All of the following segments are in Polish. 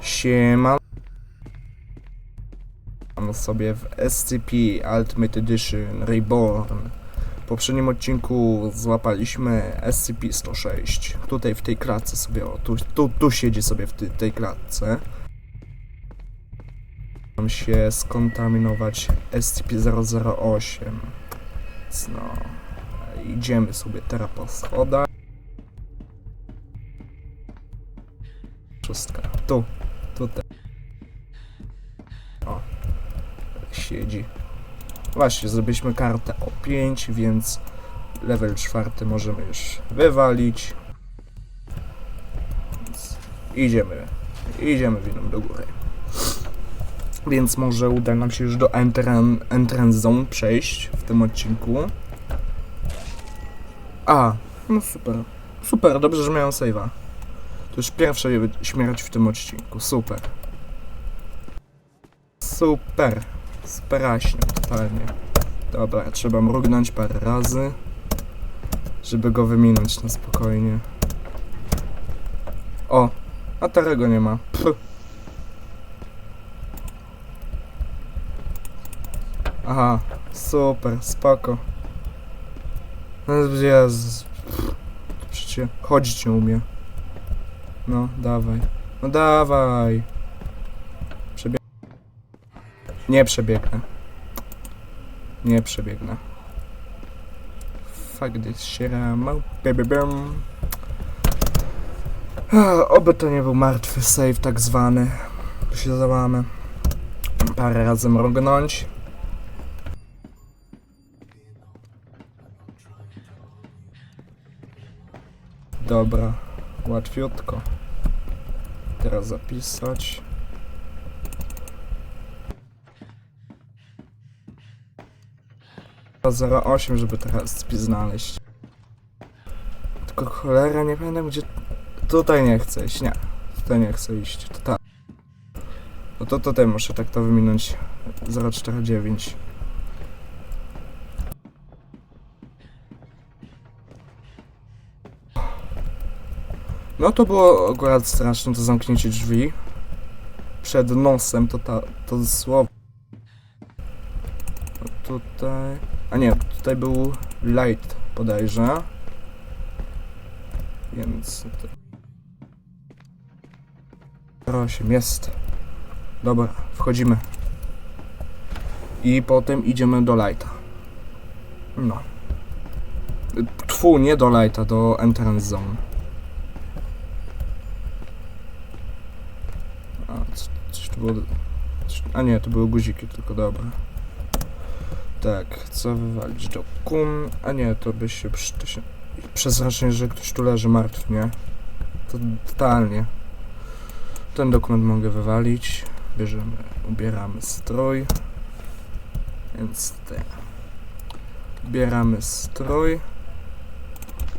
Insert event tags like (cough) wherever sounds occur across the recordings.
Siema. Mamy sobie w SCP Ultimate Edition Reborn. W poprzednim odcinku złapaliśmy SCP-106. Tutaj w tej klatce sobie, o, tu, tu, tu siedzi sobie w ty, tej klatce. Mam się skontaminować SCP-008. Więc no, idziemy sobie teraz po schodach. Szóstka. Tu. Właśnie, zrobiliśmy kartę o 5, więc level czwarty możemy już wywalić. Więc idziemy. Idziemy winą do góry. Więc może uda nam się już do entran, Entrance Zone przejść w tym odcinku. A, no super. Super, dobrze, że miałem save'a. To już pierwsza śmierć w tym odcinku. Super. Super. Speraśnie, totalnie. Dobra, trzeba mrugnąć parę razy, żeby go wyminąć na spokojnie. O, a Tarego nie ma. Pff. Aha, super, spoko. No, Jezus. Pff. Przecież chodzić nie umie. No, dawaj. No dawaj. Przebieg... Nie przebiegnę. Nie przebiegnę. Fuck this shit, I'm. Ah, Oby to nie był martwy save tak zwany. Tu się załamy. Parę razy mrugnąć. Dobra, łatwiutko. Teraz zapisać. To 08, żeby teraz znaleźć. Tylko cholera, nie pamiętam gdzie... Tutaj nie chcę iść, nie. Tutaj nie chcę iść, tutaj. No to tutaj muszę tak to wyminąć. 049. No to było akurat straszne to zamknięcie drzwi. Przed nosem to ta, to słowo. No Tutaj... A nie, tutaj był light bodajże. Więc... to- 08 jest. Dobra, wchodzimy. I potem idziemy do lighta. No. Tfu, nie do lighta, do entrance zone. A, coś tu było... A nie, to były guziki, tylko dobra. Tak, co wywalić? Do kum... A nie, to by się... To się przestraszenie, że ktoś tu leży martwy, nie? To totalnie. Ten dokument mogę wywalić. Bierzemy, ubieramy strój. Więc te. Ubieramy strój.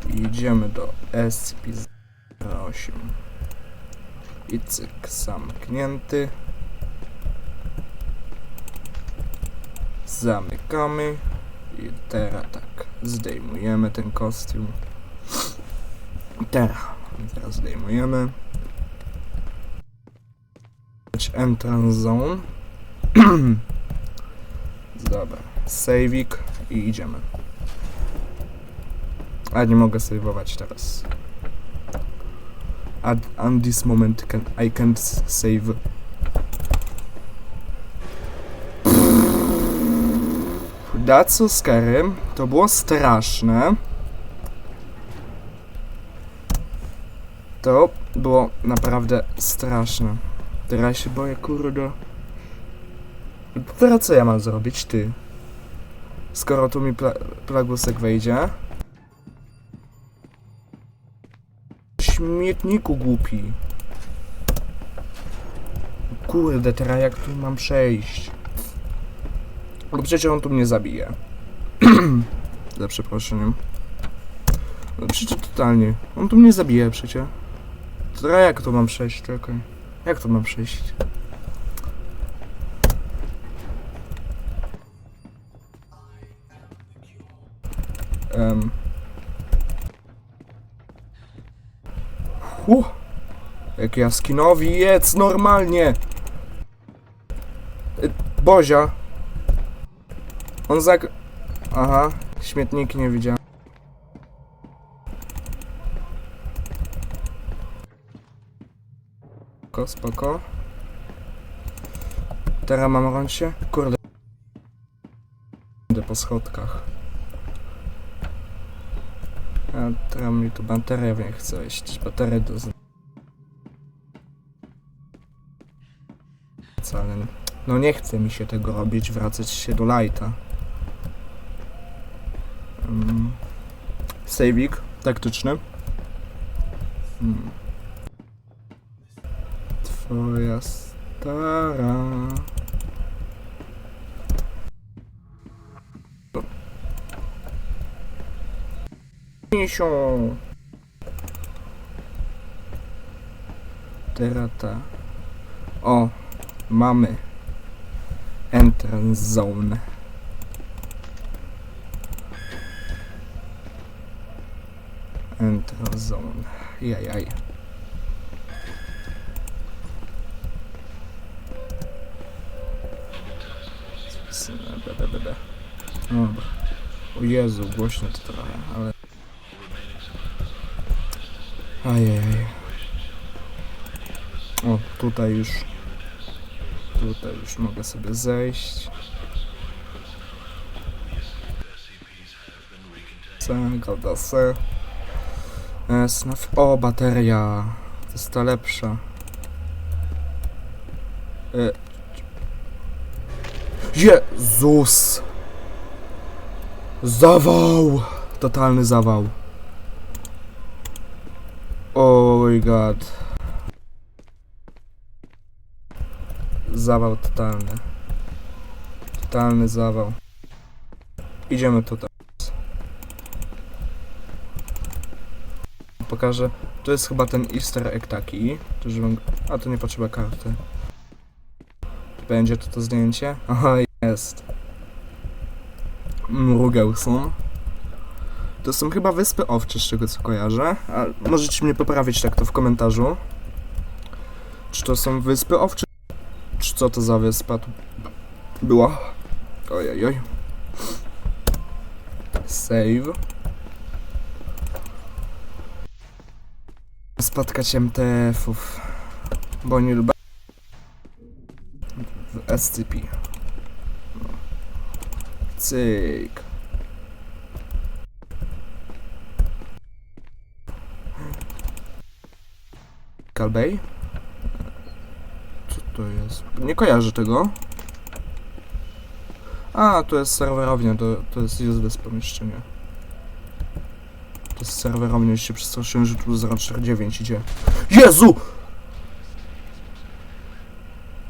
I idziemy do SCP-08. I cyk, zamknięty. Zamykamy. I teraz tak, zdejmujemy ten kostium. Teraz, teraz zdejmujemy. Entrance zone. (clears throat) Dobra, saveik i idziemy. A nie mogę saveować teraz. At, at this moment can, I can't save. That's so scary. To było straszne. To było naprawdę straszne. Teraz się boję, kurde. Teraz co ja mam zrobić, ty? Skoro tu mi pla plagusek wejdzie. Śmietniku głupi. Kurde, teraz jak tu mam przejść? Bo przecież on tu mnie zabije. (clears throat) Za przeproszeniem. No przecież totalnie. On tu mnie zabije przecież. Teraz jak to mam przejść? Czekaj. Jak to mam przejść? Um. Jak jaskinowi jedz normalnie! Y, Bozia! On zak... Aha, śmietniki nie widziałem. Spoko, spoko. Teraz mam rącie? Kurde. Idę po schodkach. A teraz mi tu bateria nie chce iść. Baterię do... No nie chce mi się tego robić, wracać się do lighta. Saving taktyczny. Mm. Twoja stara. Misiu. Terata. O, mamy. Entrance zone. Entrance zone. Jajaj. Be. Dobra. O Jezu, głośno to trochę, ale... Ajajaj. O, tutaj już... Tutaj już mogę sobie zejść. Se, gada se. E, snaf... O, bateria. To jest ta lepsza. E... Jezus! Zawał! Totalny zawał. Oh my god. Zawał totalny. Totalny zawał. Idziemy tutaj. Pokażę. To jest chyba ten easter egg taki. To, że mam... A to nie potrzeba karty. Będzie to to zdjęcie? Aha, jest. Mrugelson. To są chyba Wyspy Owcze, z czego co kojarzę. A możecie mnie poprawić tak to w komentarzu. Czy to są Wyspy Owcze? Czy co to za wyspa tu była? Ojej, oj. Save. Spotkać MTF-ów. Bo nie lubię. W SCP. Cyk. Kalbej? Co to jest? Nie kojarzę tego. A, to jest serwerownia, to, to jest useless pomieszczenie. To jest serwerownia, już się przestraszyłem, że tu 049 idzie. Jezu!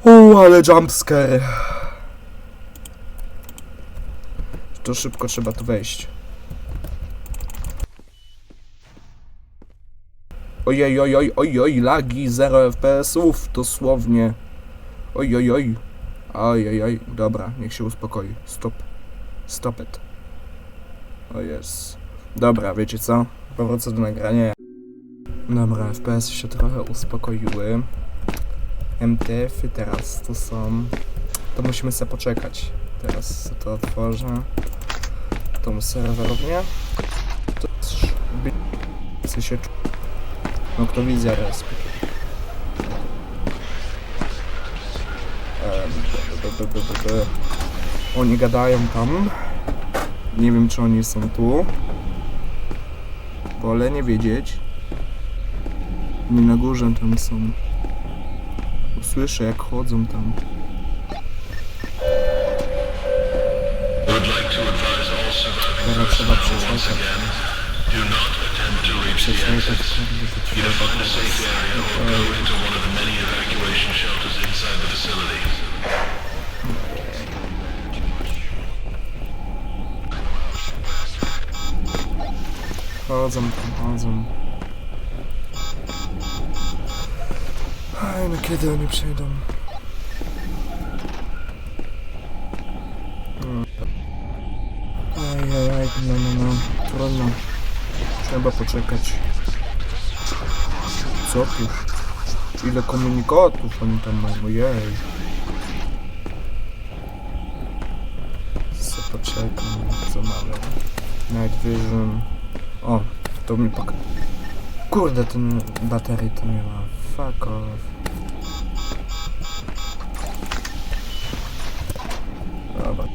O, ale jumpscare. To szybko trzeba tu wejść. Ojej, oj, oj, oj, oj, lagi, 0 FPS-ów, dosłownie. Oj, oj, oj. Oj, oj, oj, dobra, niech się uspokoi. Stop. Stop it. O jest. Dobra, wiecie co? Powrócę do nagrania. Dobra, FPS się trochę uspokoiły. MTF-y teraz to są... To musimy sobie poczekać. Teraz to otworzę. Tą serwerownię. To jest... się no kto b- b- Oni gadają tam. Nie wiem czy oni są tu. Wolę nie wiedzieć. Nie na górze tam są. Słyszę jak chodzą tam. to Teraz trzeba personnel once przeczekać. again, do not Chodzą chodzą. Aj, no kiedy oni przyjdą? Mm. Ajajaj, no, no, no, trudno. Trzeba poczekać. Co tu? Ile komunikatów oni tam mają, ojej. Co poczekam, co mamy? Night Vision. O, to mi pok... Kurde, ten baterii to nie ma. Fuck off. Dobra.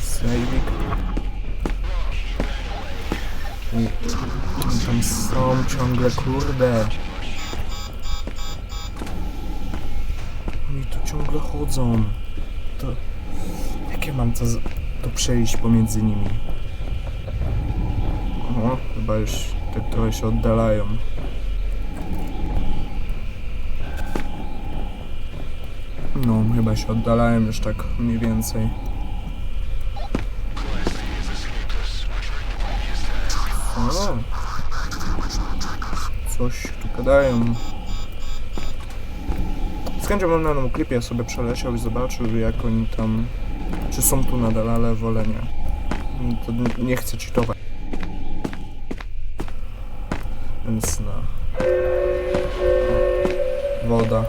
Sejwik. I tam są ciągle, kurde. Oni tu ciągle chodzą. To... Jakie mam to, z- to przejść pomiędzy nimi? O, chyba już tak trochę się oddalają. No, chyba się oddalają już tak mniej więcej. O, coś tu gadają. Z chęcią bym na tym klipie sobie przeleciał i zobaczył jak oni tam... Czy są tu nadal, ale wolę nie. To nie chcę cheatować. Więc no. Woda.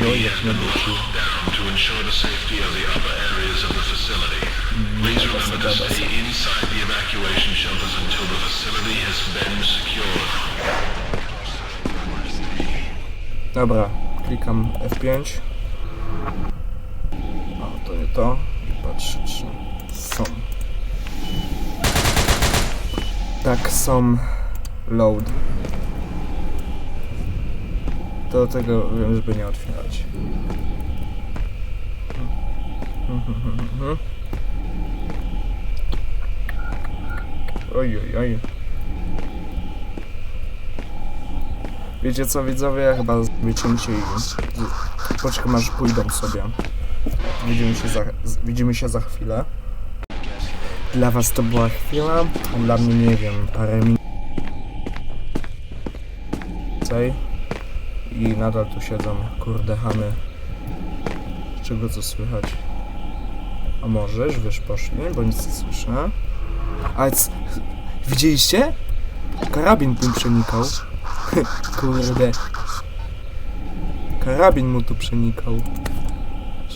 Ojoj, jak nie. Please remember to stay inside the evacuation shelters until the facility has been secured. Dobra, klikam F5. To to. Patrzę, czy są. Tak, są. Load. Do tego wiem, żeby nie otwierać. Oj, oj, oj. Wiecie co, widzowie? Chyba wycięcie i... z- Poczekam aż pójdą sobie. Widzimy się za, widzimy się za chwilę. Dla was to była chwila, dla mnie nie wiem, parę minut. I nadal tu siedzą, kurde hamy. Czego co słychać? A może już wiesz poszli, bo nic nie słyszę. Ale widzieliście? Karabin tym przenikał. (laughs) Kurde. Karabin mu tu przenikał.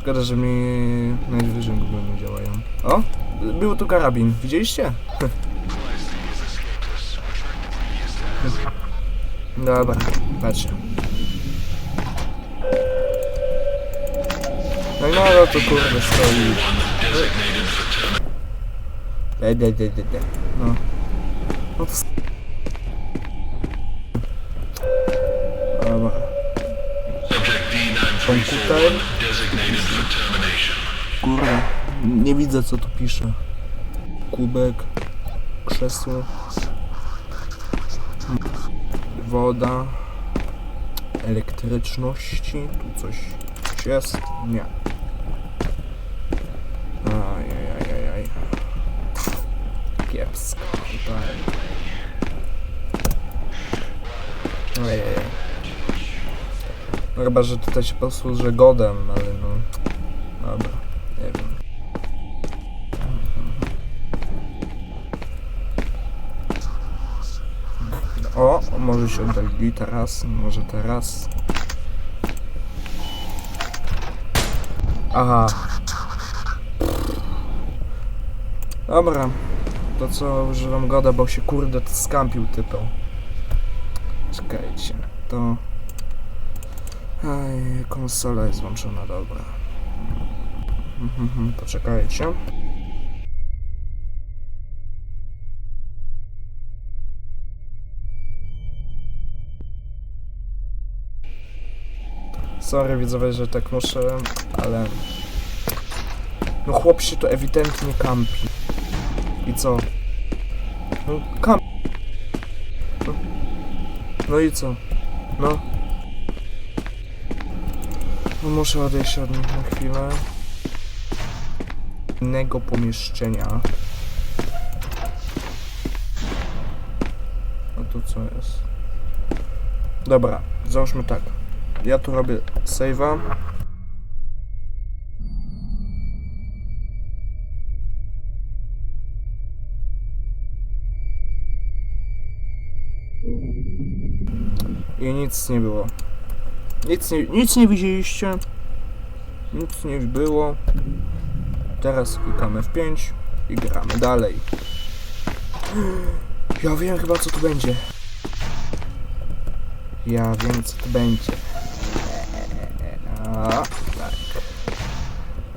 Szkoda, że mi najwyżej w ogóle nie działają. O! Był tu karabin. Widzieliście? (laughs) Dobra, patrzcie. No i no, to kurde stoi. De, de, de, de, de. No. No to... Kurwa, nie widzę co tu pisze. Kubek, krzesło, woda, elektryczności, tu coś, jest? Nie. Ajajajajaj. Kiepsko tutaj. No chyba, że tutaj się posłużę godem, ale no... Dobra, nie wiem. O, może się oddalili teraz, może teraz. Aha. Dobra, to co używam goda, bo się kurde skampił typą. Czekajcie, to... Aj, konsola jest włączona, dobra. Mhm, Poczekajcie. Sorry widzowie, że tak muszę, ale... No chłop się tu ewidentnie kampi. I co? No kampi. No, no i co? No. No muszę odejść od nich na chwilę. Innego pomieszczenia. A tu co jest? Dobra, załóżmy tak. Ja tu robię save'a. I nic nie było. Nic nie, nic nie widzieliście. Nic nie było. Teraz klikamy w 5 i gramy dalej. Ja wiem chyba co tu będzie. Ja wiem co tu będzie. A, tak.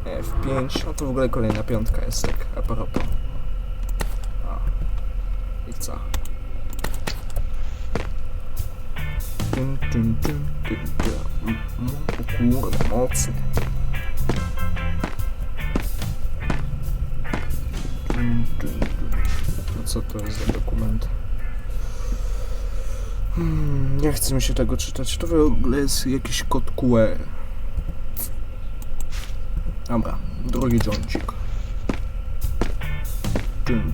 F5, a to w ogóle kolejna piątka jest tak a propos. I co? Tyn, tyn, tyn. Co to jest za dokument? Hmm, nie chce mi się tego czytać. To w ogóle jest jakiś kod QR. Dobra, drugi dżoncik. Ton, tyn,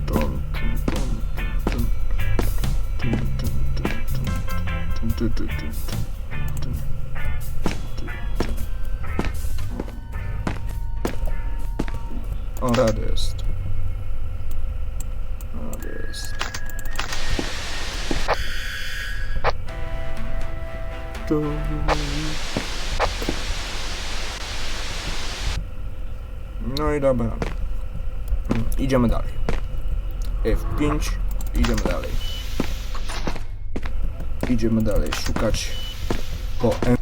tyn, tyn, Tu. No i dobra. Idziemy dalej. F5. Idziemy dalej. Idziemy dalej szukać po M.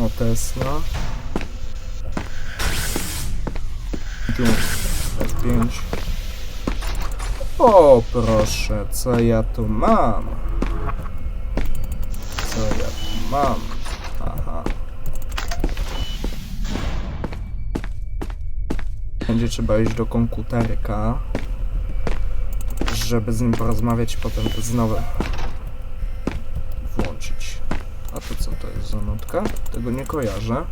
O Tesla. Tu. F5. O proszę, co ja tu mam? Mam? Aha. Będzie trzeba iść do komputerka, żeby z nim porozmawiać i potem to znowu włączyć. A to co to jest za nutka? Tego nie kojarzę.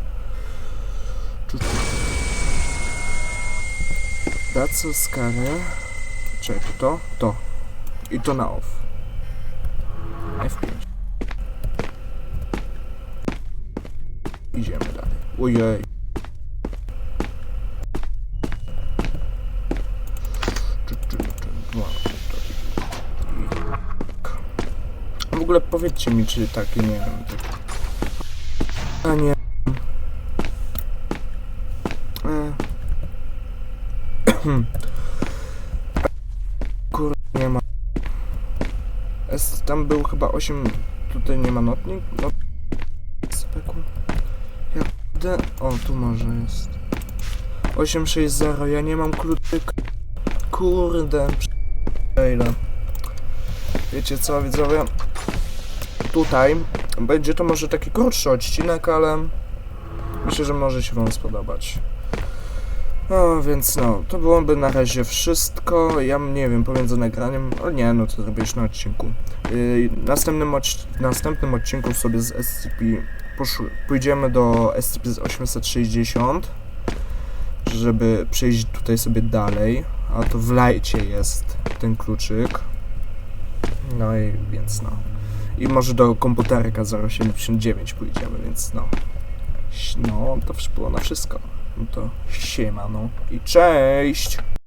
A scary. Czekaj, to? To. I to na off. F5. Idziemy dalej. Ojej. W ogóle powiedzcie mi, czy takie, nie wiem, tak... A nie... Kur... nie ma... Tam był chyba 8... Tutaj nie ma notnik? Not... O, tu może jest. 860, ja nie mam kluczyka. Kurde, ile. Wiecie co, widzowie? Tutaj będzie to może taki krótszy odcinek, ale myślę, że może się Wam spodobać. No, więc no, to byłoby na razie wszystko. Ja nie wiem, pomiędzy nagraniem, ale nie, no to zrobię już na odcinku. Yy, następnym, odc- następnym odcinku sobie z SCP pójdziemy do SCP-860 żeby przejść tutaj sobie dalej, a to w lajcie jest ten kluczyk. No i więc no. I może do komputerka 079 pójdziemy, więc no. No, to było na wszystko. No to siema, no i cześć!